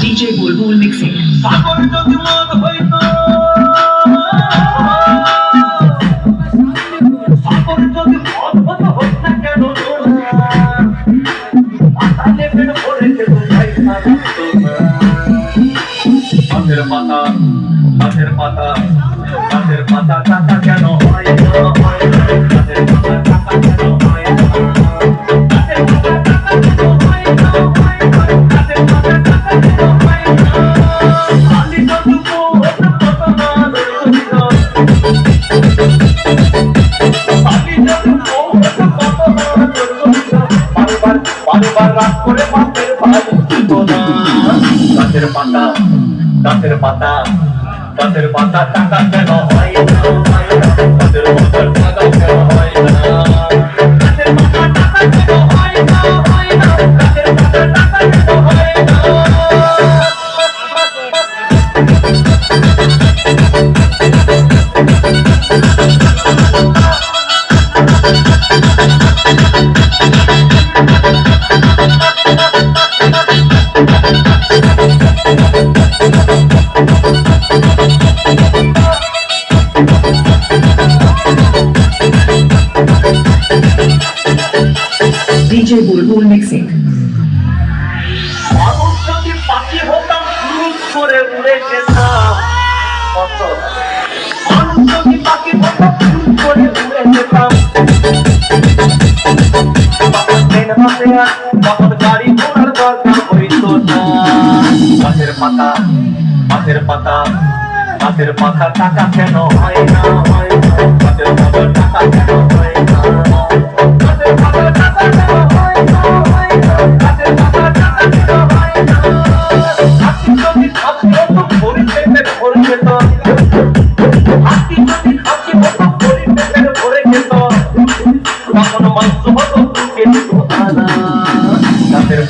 DJ Bulbul Mixing. মাথের পাতা মাথের পাতা মাথের পাতা বারবার পাতা দাঁতের পাতা গাছের পাতা টাকা কেন হয় DJ Bulbul Mixing. মানুষ যদি পাখি হতাম করে উড়ে যেতাম দিন হাতে আর তখন গাড়ি ঘোড়ার দরকার হইত না। গাছের পাতা পাতা পাতা কেন হয় না? হয় গাছের পাতা টাকা কেন